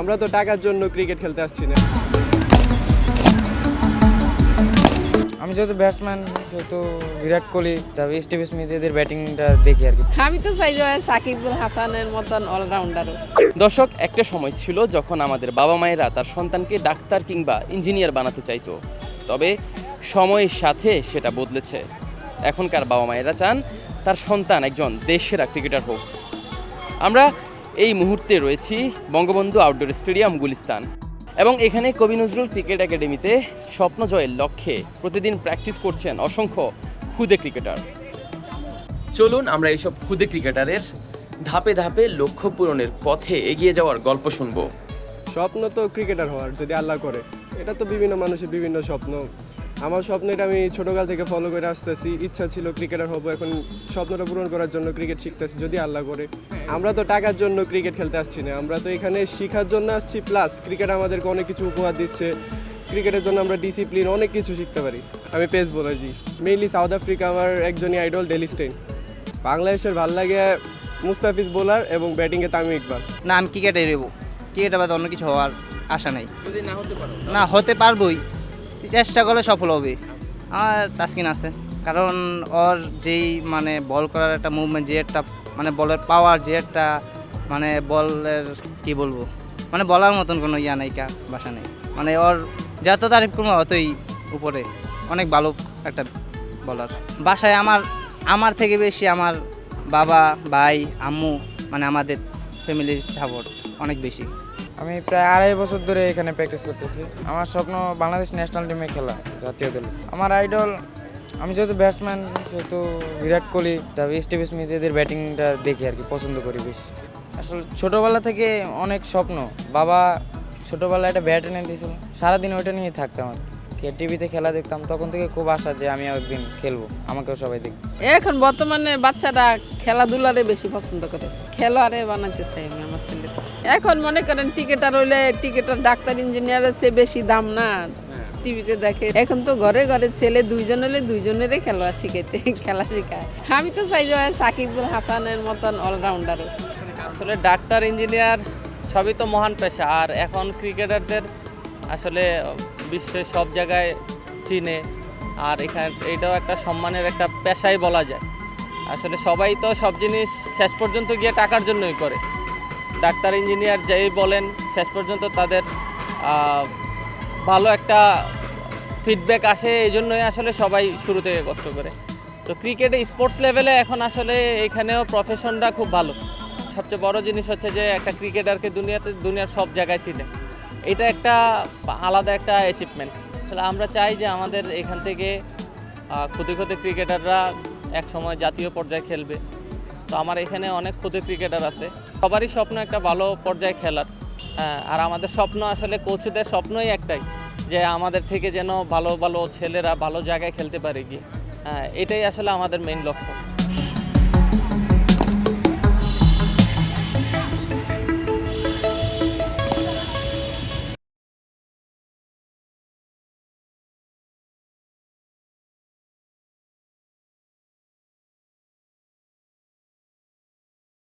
আমরা তো টাকার জন্য ক্রিকেট খেলতে আসছি না। আমি যেহেতু ব্যাটসম্যান সেহেতু বিরাট কোহলি তারপর স্টিভ স্মিথ এদের ব্যাটিংটা দেখি আর কি। আমি তো চাই যে সাকিবুল হাসানের মতন অলরাউন্ডারও দর্শক একটা সময় ছিল যখন আমাদের বাবা মায়েরা তার সন্তানকে ডাক্তার কিংবা ইঞ্জিনিয়ার বানাতে চাইতো। তবে সময়ের সাথে সেটা বদলেছে। এখনকার বাবা মায়েরা চান তার সন্তান একজন দেশের ক্রিকেটার হোক। আমরা এই মুহূর্তে রয়েছি বঙ্গবন্ধু আউটডোর স্টেডিয়াম গুলিস্তান। এবং এখানে কবি নজরুল ক্রিকেট একাডেমিতে স্বপ্ন জয়ের লক্ষ্যে প্রতিদিন প্র্যাকটিস করছেন অসংখ্য ক্ষুদে ক্রিকেটার চলুন আমরা এইসব ক্ষুদে ক্রিকেটারের ধাপে ধাপে লক্ষ্য পূরণের পথে এগিয়ে যাওয়ার গল্প শুনব। স্বপ্ন তো ক্রিকেটার হওয়ার, যদি আল্লাহ করে। এটা তো বিভিন্ন মানুষের বিভিন্ন স্বপ্ন। আমার স্বপ্ন এটা আমি ছোটোকাল থেকে ফলো করে আসতেছি। ইচ্ছা ছিল ক্রিকেটার হব এখন স্বপ্নটা পূরণ করার জন্য ক্রিকেট শিখতেছি যদি আল্লাহ করে। আমরা তো টাকার জন্য ক্রিকেট খেলতে আসছি না আমরা তো এখানে শেখার জন্য আসছি প্লাস ক্রিকেট আমাদেরকে অনেক কিছু উপহার দিচ্ছে। ক্রিকেটের জন্য আমরা ডিসিপ্লিন অনেক কিছু শিখতে পারি। আমি পেস বোলার জি। মেইনলি সাউথ আফ্রিকা আমার একজনই আইডল ডেলি স্টেইন বাংলাদেশের ভালো লাগে মুস্তাফিজ বোলার এবং ব্যাটিংয়ে তামিম ইকবাল। না আমি ক্রিকেটে নেব ক্রিকেট বাদে অন্য কিছু হওয়ার আশা নাই। না হতে পারো না হতে পারবই। চেষ্টা করলে সফল হবে। আমার তাসকিন আছে। কারণ ওর যেই মানে বল করার একটা মুভমেন্ট যে একটা মানে বলের পাওয়ার যে একটা মানে বলের কি বলব? মানে বলার মতন কোনো ইয়া নাইকা বাসা নেই। মানে ওর যত তারিফ করব অতই উপরে। অনেক ভালো একটা বলার বাসায় আমার আমার থেকে বেশি আমার বাবা, ভাই, আম্মু মানে আমাদের ফ্যামিলির সাপোর্ট অনেক বেশি। আমি প্রায় আড়াই বছর ধরে এখানে প্র্যাকটিস করতেছি। আমার স্বপ্ন বাংলাদেশ ন্যাশনাল টিমে খেলা, জাতীয় দল। আমার আইডল আমি যেহেতু ব্যাটসম্যান সেহেতু বিরাট কোহলি, তারপর স্টিভ স্মিথ এদের ব্যাটিংটা দেখি আর কি, পছন্দ করি বেশি। আসলে ছোটোবেলা থেকে অনেক স্বপ্ন, বাবা ছোটোবেলায় একটা ব্যাট এনে দিয়েছিল, সারাদিন ওইটা নিয়ে থাকতাম আর টিভিতে খেলা দেখতাম তখন থেকে খুব আশা যে আমি একদিন খেলব। আমাকেও সবাই দেখবে। এখন বর্তমানে বাচ্চারা খেলাধুলারে বেশি পছন্দ করে। খেলোয়াড়ে বানাতে চাই আমি আমার ছেলে। এখন মনে করেন টিকেটার হইলে টিকেটার ডাক্তার ইঞ্জিনিয়ারের চেয়ে বেশি দাম না। টিভিতে দেখে। এখন তো ঘরে ঘরে ছেলে দুইজন হলে দুইজনেরই খেলোয়াড় শিখাইতে খেলা শেখায়। আমি তো চাই যে সাকিবুল হাসানের মতন অলরাউন্ডারও আসলে ডাক্তার ইঞ্জিনিয়ার সবই তো মহান পেশা। আর এখন ক্রিকেটারদের আসলে বিশ্বের সব জায়গায় চিনে। আর এখানে, এটাও একটা সম্মানের একটা পেশাই বলা যায়। আসলে সবাই তো সব জিনিস শেষ পর্যন্ত গিয়ে টাকার জন্যই করে। ডাক্তার, ইঞ্জিনিয়ার যেই বলেন, শেষ পর্যন্ত তাদের ভালো একটা ফিডব্যাক আসে, এই জন্যই আসলে সবাই শুরু থেকে কষ্ট করে। তো ক্রিকেটে স্পোর্টস লেভেলে এখন আসলে এখানেও প্রফেশনটা খুব ভালো। সবচেয়ে বড় জিনিস হচ্ছে যে একটা ক্রিকেটারকে দুনিয়াতে, দুনিয়ার সব জায়গায় চিনে। এটা একটা আলাদা একটা অ্যাচিভমেন্ট তাহলে আমরা চাই যে আমাদের এখান থেকে ক্ষুদে ক্ষুদে ক্রিকেটাররা এক সময় জাতীয় পর্যায়ে খেলবে। তো আমার এখানে অনেক ক্ষুদে ক্রিকেটার আছে। সবারই স্বপ্ন একটা ভালো পর্যায়ে খেলার। আর আমাদের স্বপ্ন আসলে কোচদের স্বপ্নই একটাই, যে আমাদের থেকে যেন ভালো ভালো ছেলেরা ভালো জায়গায় খেলতে পারে গিয়ে। এটাই আসলে আমাদের মেইন লক্ষ্য।